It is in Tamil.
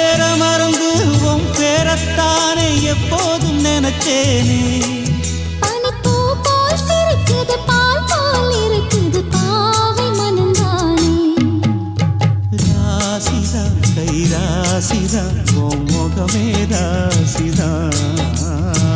பேர மறந்து உன் பேரத்தானே எப்போதும் நினைச்சேனே. பனிப்பூ ராசிதா உன் முகமே ராசிதா. ராசிதான்